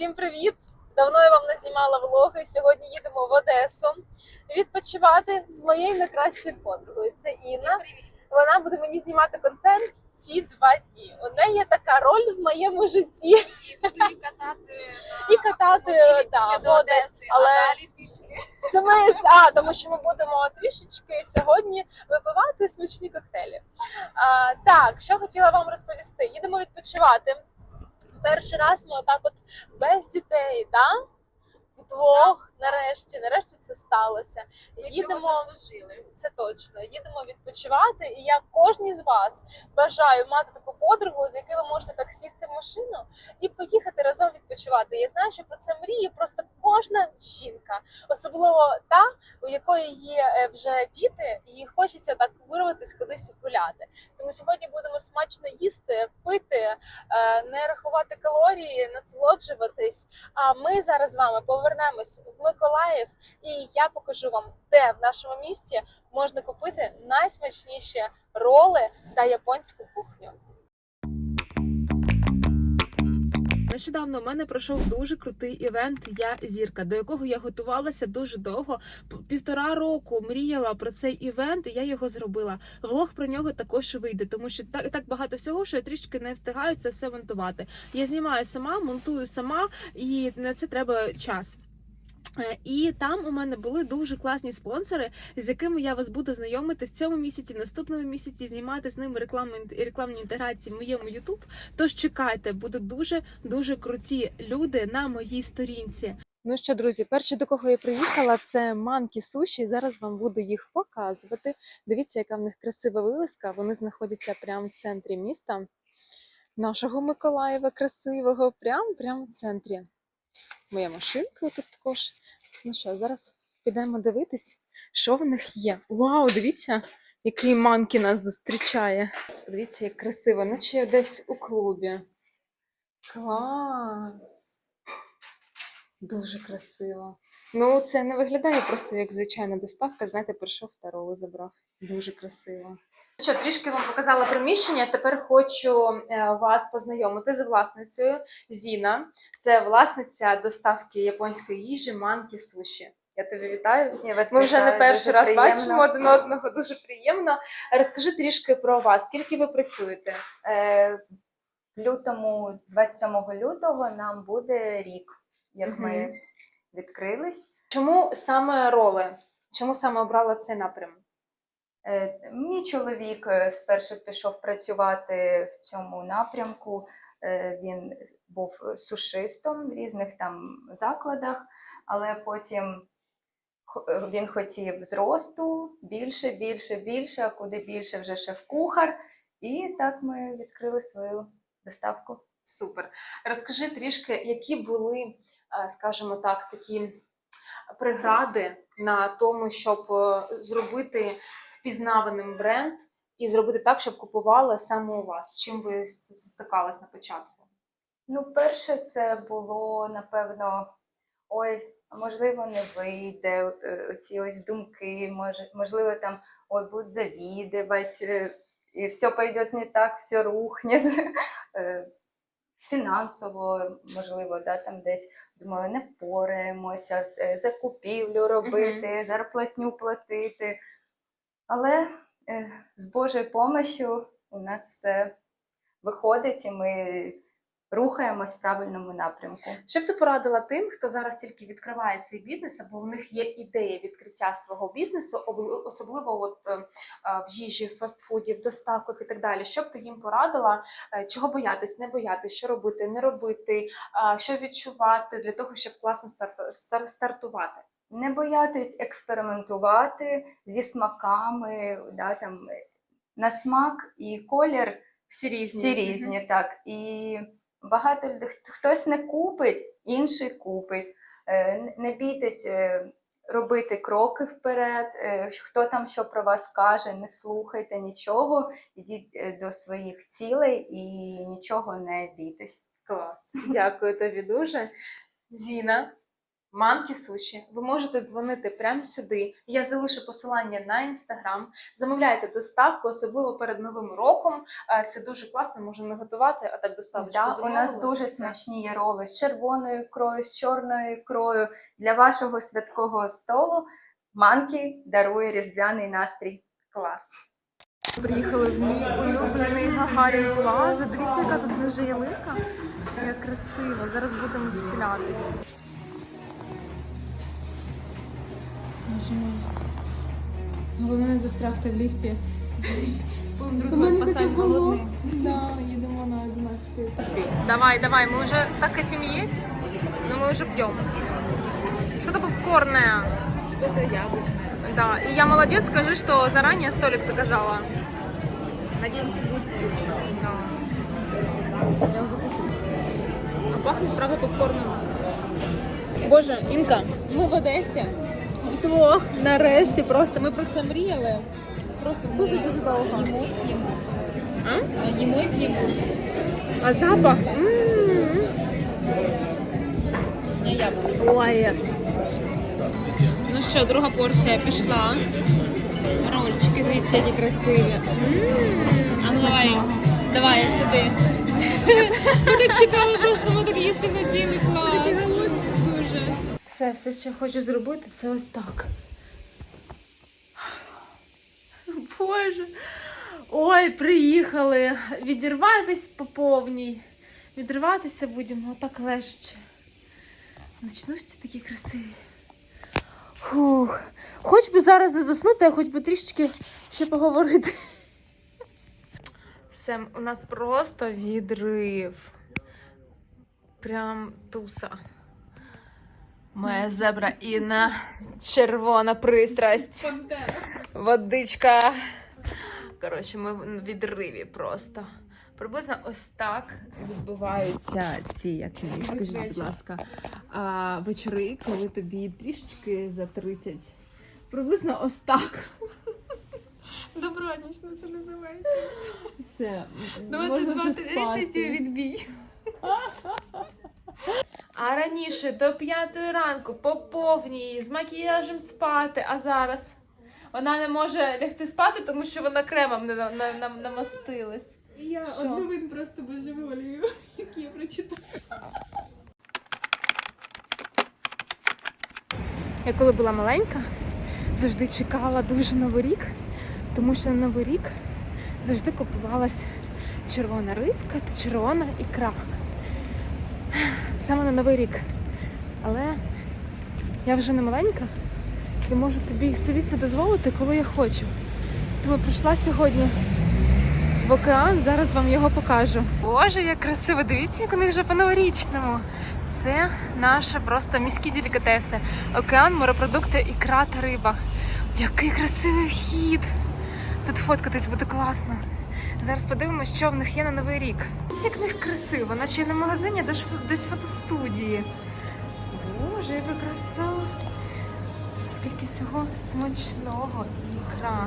Всім привіт! Давно я вам не знімала влоги. Сьогодні їдемо в Одесу відпочивати з моєю найкращою подругою. Це Інна. Вона буде мені знімати контент ці два дні. У неї є така роль в моєму житті. і катати І катати да, до. Одеси, Але а далі пішки. саме а, тому що ми будемо трішечки сьогодні випивати смачні коктейлі. А, так, що хотіла вам розповісти? Їдемо відпочивати. Перший раз ми отак, от без дітей, да? вдвох, нарешті, нарешті це сталося. Ми Їдемо. Це точно. Їдемо відпочивати, і я кожній з вас бажаю мати таку подругу, з якою ви можете так сісти в машину і поїхати разом відпочивати. Я знаю, що про це мріє просто кожна жінка, особливо та, у якої є е, вже діти, і їй хочеться так вирватися кудись гуляти. Тому сьогодні будемо смачно їсти, пити, е, не рахувати калорії, насолоджуватись. А ми зараз з вами повернемось в Миколаїв, і я покажу вам, де в нашому місті можна купити найсмачніші роли та японську кухню. Нещодавно у мене пройшов дуже крутий івент Я зірка, до якого я готувалася дуже довго. Півтора року мріяла про цей івент, і я його зробила. Влог про нього також вийде, тому що так, так багато всього, що я трішки не встигаю це все монтувати. Я знімаю сама, монтую сама, і на це треба час. Е, І там у мене були дуже класні спонсори, з якими я вас буду знайомити в цьому місяці, в наступному місяці, знімати з ними рекламні, рекламні інтеграції в моєму YouTube. Тож чекайте, будуть дуже дуже круті люди на моїй сторінці. Ну що, друзі, перші до кого я приїхала, це манкі суші. Зараз вам буду їх показувати. Дивіться, яка в них красива вивіска. Вони знаходяться прямо в центрі міста нашого Миколаєва, красивого, прямо прямо в центрі. Моя машинка тут також. Ну що, зараз підемо дивитись, що в них є. Вау, дивіться, який манкі нас зустрічає. Дивіться, як красиво, наче десь у клубі. Клас! Дуже красиво. Ну, це не виглядає просто як звичайна доставка. Знаєте, прийшов та роли забрав. Дуже красиво. Що, трішки вам показала приміщення. Тепер хочу е, вас познайомити з власницею Зіна. Це власниця доставки японської їжі манкі суші. Я тебе вітаю. Я вас Ми вже не перший дуже раз приємно. бачимо один одного. Дуже приємно. Розкажи трішки про вас. Скільки ви працюєте? Е, в лютому, 27 лютого, нам буде рік, як ми відкрились. Чому саме роли? Чому саме обрала цей напрям? Е, мій чоловік е, спершу пішов працювати в цьому напрямку. Е, він був сушистом в різних там закладах, але потім він хотів зросту більше, більше, більше, а куди більше вже шеф-кухар. І так ми відкрили свою доставку. Супер. Розкажи трішки, які були, скажімо так, такі прегради на тому, щоб е, зробити впізнаваним бренд і зробити так, щоб купували саме у вас. Чим ви стикались на початку? Ну, перше, це було напевно, ой, можливо, не вийде. е, Оці ось думки, може, можливо, там ой, будуть завідувати, е, і все пойде не так, все рухне. Фінансово, можливо, да, там десь думали, не впораємося, е, закупівлю робити, зарплатню платити. Але е, з Божою помощю у нас все виходить, і ми рухаємось в правильному напрямку. Що б ти порадила тим, хто зараз тільки відкриває свій бізнес, або в них є ідея відкриття свого бізнесу, обли- особливо от е, е, в їжі, в фастфуді, в доставках і так далі. Що б ти їм порадила, е, чого боятись, не боятись, що робити, не робити, що відчувати для того, щоб класно старт- стартувати? Не боятись експериментувати зі смаками, да, там, на смак і колір Всі різні. всі різні, так. І багато людей- хтось не купить, інший купить. Е, Не бійтесь е, робити кроки вперед, е, хто там що про вас каже, не слухайте нічого, ідіть е, до своїх цілей і нічого не бійтесь. Клас. Дякую тобі дуже. Зіна, Манкі Суші. Ви можете дзвонити прямо сюди. Я залишу посилання на інстаграм. Замовляйте доставку, особливо перед новим роком. Е, Це дуже класно, можна не готувати, а так доставочку Да, у нас дуже смачні є роли з червоною ікрою, з чорною ікрою. Для вашого святкового столу манкі дарує різдвяний настрій. Клас. Приїхали в мій улюблений Гагарін Плаза. Дивіться, яка тут вже ялинка. Як красиво. Зараз будемо заселятись. Головне не застрягти в ліфті. Будемо друг друга спасати голодний. Да, їдемо на 11 Давай, давай, мы уже так хотим есть, но мы уже пьем. Что-то попкорное. Что-то яблочное. Да, и я молодец, скажи, что заранее столик заказала. Надеемся, будет вкусно. Да. Я уже вкусно. А пахнет, правда, попкорном. Боже, Інка, ми в Одесі. Вдвох, нарешті, просто ми про це мріяли. Просто дуже-дуже довго. Їмо, їмо. А? Їмо і п'ємо. А запах? М. Яблуко. Ой. Ну що, друга порція пішла. Ролички, дивіться, які красиві. М. А ну давай, давай туди. Ми так чекали, просто ми так їсти хотіли, клас. Все, все, що хочу зробити, це ось так. Боже. Ой, приїхали. Відірватись по повній. Відриватися будемо отак лежачи. Ночнушці такі красиві. Фух. Хоч би зараз не заснути, а хоч би трішечки ще поговорити. Сем, у нас просто відрив. Прям туса. Моя зебра Інна. Червона пристрасть. Водичка. Коротше, ми в відриві просто. Приблизно ось так відбуваються ці, як їх, скажіть, будь ласка, а, вечори, коли тобі трішечки за 30. Приблизно ось так. Добранічно це називається. Все, можна вже спати. відбій. А раніше до п'ятої ранку по повній з макіяжем спати, а зараз вона не може лягти спати, тому що вона кремом не на, на, на, намастилась. Я Що? од новин просто божеволію, які я прочитала. Я коли була маленька, завжди чекала дуже Новий рік, тому що на Новий рік завжди купувалась червона рибка та червона ікра. Саме на Новий рік. Але я вже не маленька і можу собі, собі це дозволити, коли я хочу. Тому прийшла сьогодні в океан, зараз вам його покажу. Боже, як красиво! Дивіться, як у них вже по-новорічному. Це наші просто міські делікатеси. Океан, морепродукти, ікра та риба. Який красивий вхід! Тут фоткатись буде класно. Зараз подивимося, що в них є на новий рік. Ось Як в них красиво, наче в магазині, десь фотостудії. Боже, яка краса! Скільки всього смачного ікра.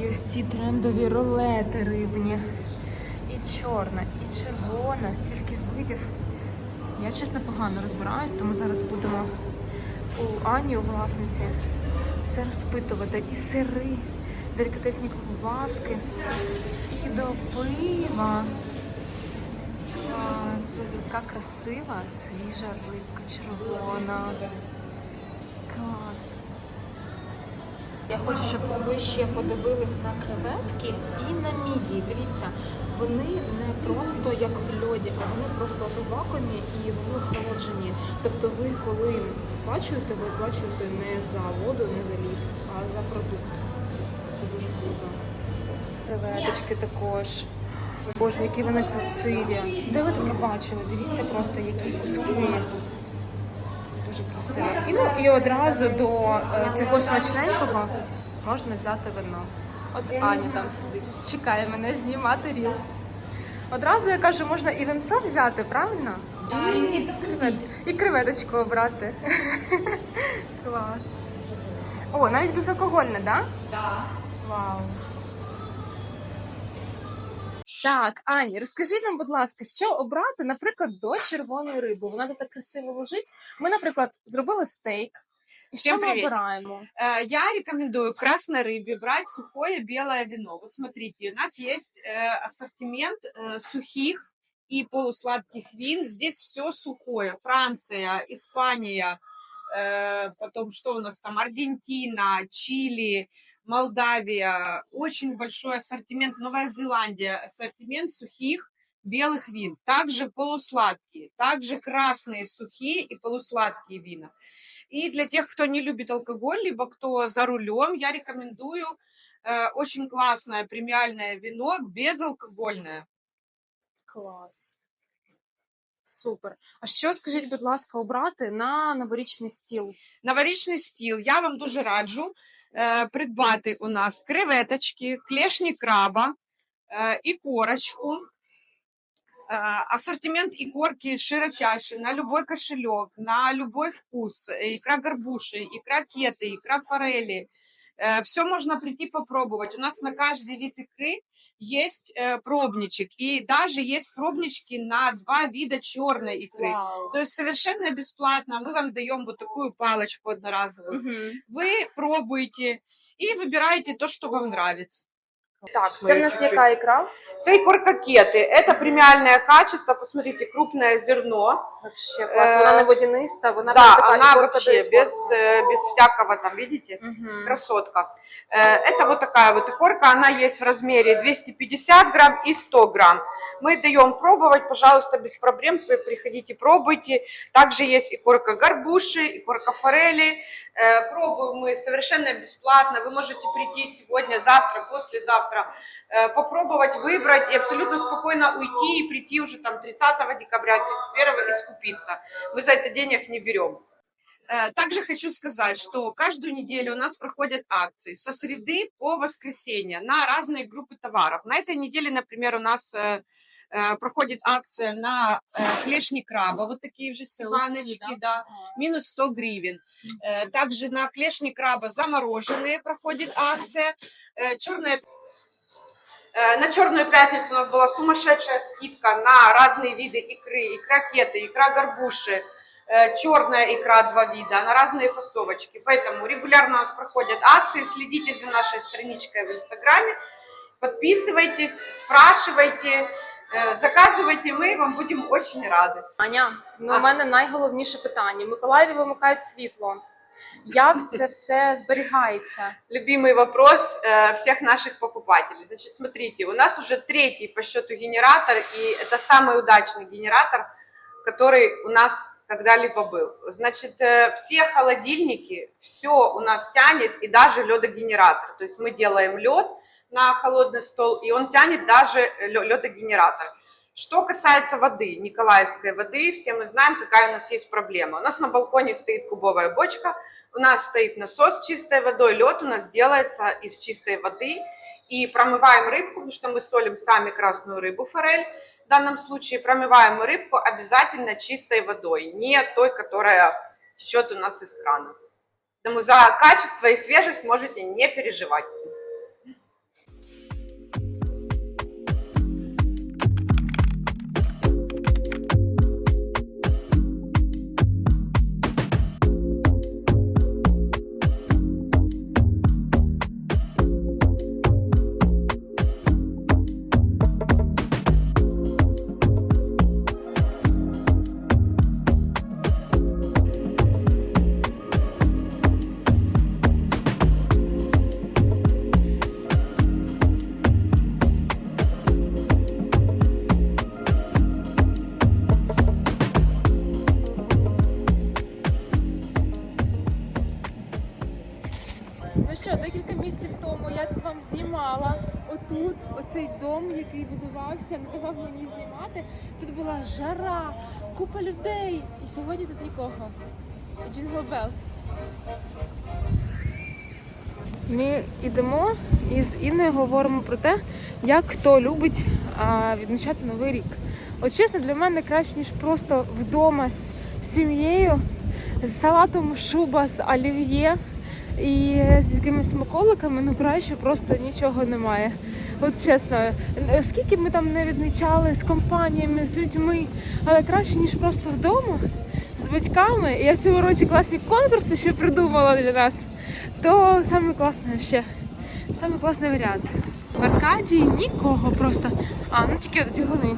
І ось ці трендові рулети рибні. І чорна, і червона, стільки видів. Я чесно погано розбираюсь, тому зараз будемо у Ані, у власниці, все розпитувати. І сири, делікатесні ковбаски, до пива. Клас, яка красива, свіжа рибка червона. Клас. Я хочу, щоб ви ще подивились на креветки і на мідії. Дивіться, вони не просто як в льоді, а вони просто от у вакуумі і вони охолоджені. Тобто ви, коли сплачуєте, ви плачуєте не за воду, не за лід, а за продукт. Це дуже круто. Креветочки також. Боже, які вони красиві. Де ви таке бачили? Дивіться просто, які куски. Дуже красиво. І, ну, і одразу до е, цього смачненького можна взяти вино. От Аня там сидить, чекає мене знімати рілс. Одразу я кажу, можна і винцо взяти, правильно? І, і, і креветочку обрати. Клас. О, навіть безалкогольне, так? Да? Так. Вау. Так, Ані, розкажіть нам, будь ласка, що обрати, наприклад, до червоної риби? Вона тут так красиво лежить. Ми, наприклад, зробили стейк. І що Всім ми привіт. обираємо? Э, Я рекомендую красной рыбе брать сухое белое вино. Вот смотрите, у нас есть э, ассортимент э, сухих и полусладких вин. Здесь все сухое. Франция, Испания, э, потом что у нас там, Аргентина, Чили, Молдавия. Очень большой ассортимент. Новая Зеландия. Ассортимент сухих белых вин. Также полусладкие, также красные сухие и полусладкие вина. И для тех, кто не любит алкоголь, либо кто за рулем, я рекомендую э, очень классное премиальное вино, безалкогольное. Клас. Супер. А що скажіть, будь ласка, обрати на новорічний стіл? Новорічний стіл. Я вам дуже раджу е, придбати у нас креветочки, клешні краба, е, ікорочку. Е, ассортимент икорки широчайший на любой кошелек, на любой вкус. Икра горбуши, икра кеты, икра форели. Все можно прийти попробовать. У нас на каждый вид икры есть э, пробничек. И даже есть пробнички на два вида черной икры. То есть совершенно бесплатно мы вам даем вот такую палочку одноразовую. Вы пробуете и выбираете то, что вам нравится. Так, це в нас яка ікра? Це ікорка кети. Это премиальное качество. Посмотрите, крупное зерно. Вообще клас. клас. Вона Вона не не водяниста, вона да, она вообще без, э, без всякого там, видите? Угу. Красотка. Э, Это вот такая вот икорка, она есть в размере 250 грамм и 100 грамм. Мы даем пробовать, пожалуйста, без проблем, При- приходите, пробуйте. Также есть икорка горбуши, икорка форели. Э, Пробуем мы совершенно бесплатно. Вы можете прийти сегодня, завтра, послезавтра, э, попробовать, выбрать и абсолютно спокойно уйти и прийти уже там 30 декабря, 31 и скупиться. Мы за это денег не берем. Э, Также хочу сказать, что каждую неделю у нас проходят акции со среды по воскресенье на разные группы товаров. На этой неделе, например, у нас э, э, проходит акция на э, клешни краба, вот такие же баночки, да, минус 100 гривен. Э, Также на клешни краба замороженные проходит акция. Э, Черная Э, на Черную пятницу у нас была сумасшедшая скидка на разные виды икры. Икра кеты, икра горбуши, э, черная икра два вида, на разные фасовочки. Поэтому регулярно у нас проходят акции. Следите за нашей страничкой в Инстаграме. Подписывайтесь, спрашивайте, э, заказывайте. Мы вам будем очень рады. Аня, ну А. у мене найголовніше питання. В Миколаєві вимикають світло. Як це все зберігається? любимый вопрос э, всех наших покупателей. Значит, смотрите, у нас уже третий по счету генератор, и это самый удачный генератор, который у нас когда-либо был. Значит, э, все холодильники, все у нас тянет, и даже ледогенератор. То есть мы делаем лед на холодный стол, и он тянет даже лё- ледогенератор. Что касается воды, николаевской воды, все мы знаем, какая у нас есть проблема. У нас на балконе стоит кубовая бочка, у нас стоит насос с чистой водой, лед у нас делается из чистой воды. И промываем рыбку, потому что мы солим сами красную рыбу, форель. В данном случае промываем мы рыбку обязательно чистой водой, не той, которая течет у нас из крана. Поэтому за качество и свежесть можете не переживать. Що, декілька місяців тому я тут вам знімала. Отут, оцей дом, який будувався, не давав мені знімати. Тут була жара, купа людей. І сьогодні тут нікого. Джингл Белс. Ми йдемо і з Інною говоримо про те, як хто любить а, відмічати новий рік. От чесно, для мене краще, ніж просто вдома з сім'єю, з салатом шуба, з олів'є. І з якимись смаколиками, ну краще просто нічого немає. От чесно, скільки ми там не відмічали з компаніями, з людьми, але краще, ніж просто вдома з батьками. І я в цьому році класні конкурси ще придумала для нас. То саме класне ще. Саме класний варіант. В Аркадії нікого просто. А, ну тільки от бігуни.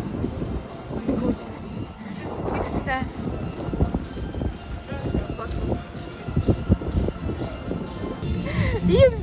Їм з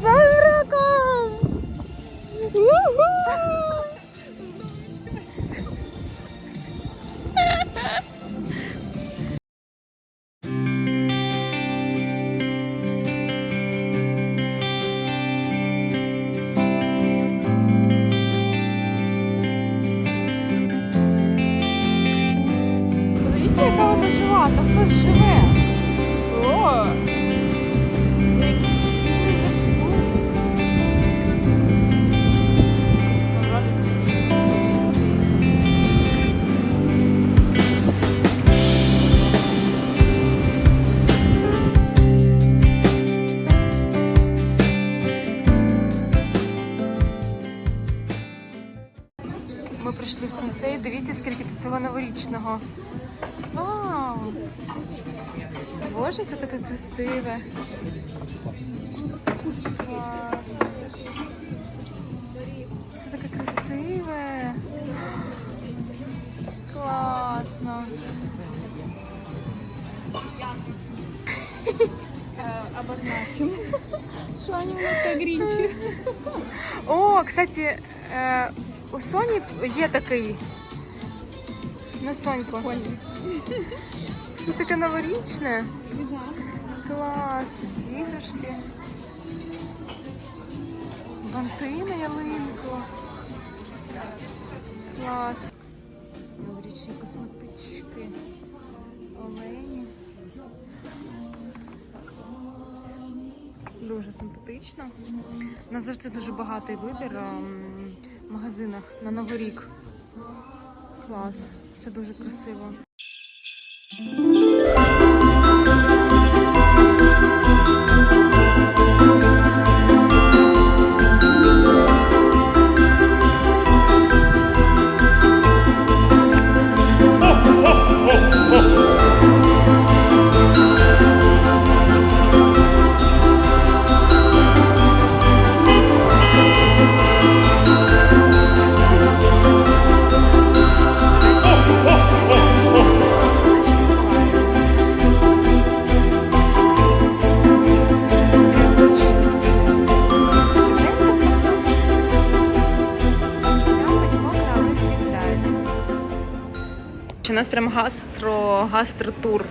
Дивіться, скільки тут цього новорічного. Вау! Боже, це таке красиве. Клас. Це таке красиве. Класно. Обозначим, что они у нас как гринчи. О, кстати, е, у Соні є такий. На Соньку. Все таке новорічне. Клас, іграшки. Банти на ялинку. Клас. Новорічні косметички. Олені. Дуже симпатично. У нас завжди дуже багатий вибір ем, в магазинах на Новий рік. Клас, все дуже красиво. У нас прям гастро, гастротур.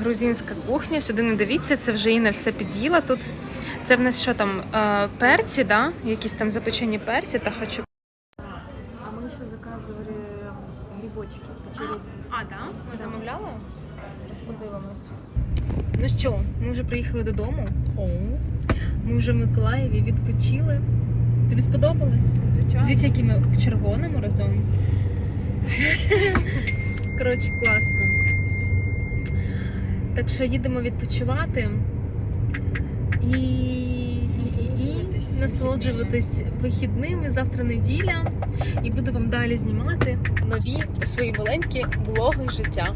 Грузинська кухня. Сюди не дивіться, це вже Інна все під'їла тут. Це в нас що там? е, Перці, да? Якісь там запечені перці та хочу. А мы еще заказывали грибочки, печерицы. А, да? Ми замовляли? Розподивимось. Ну що, ми вже приїхали додому. Ми вже в Миколаєві відпочили. Тобі сподобалось? Звичайно. Дивіться, які ми в червоному разом. Коротше, класно. Так що їдемо відпочивати і, і, Насолоджуватись насолоджуватись вихідними. Завтра неділя. І буду вам далі знімати нові свої маленькі влоги життя.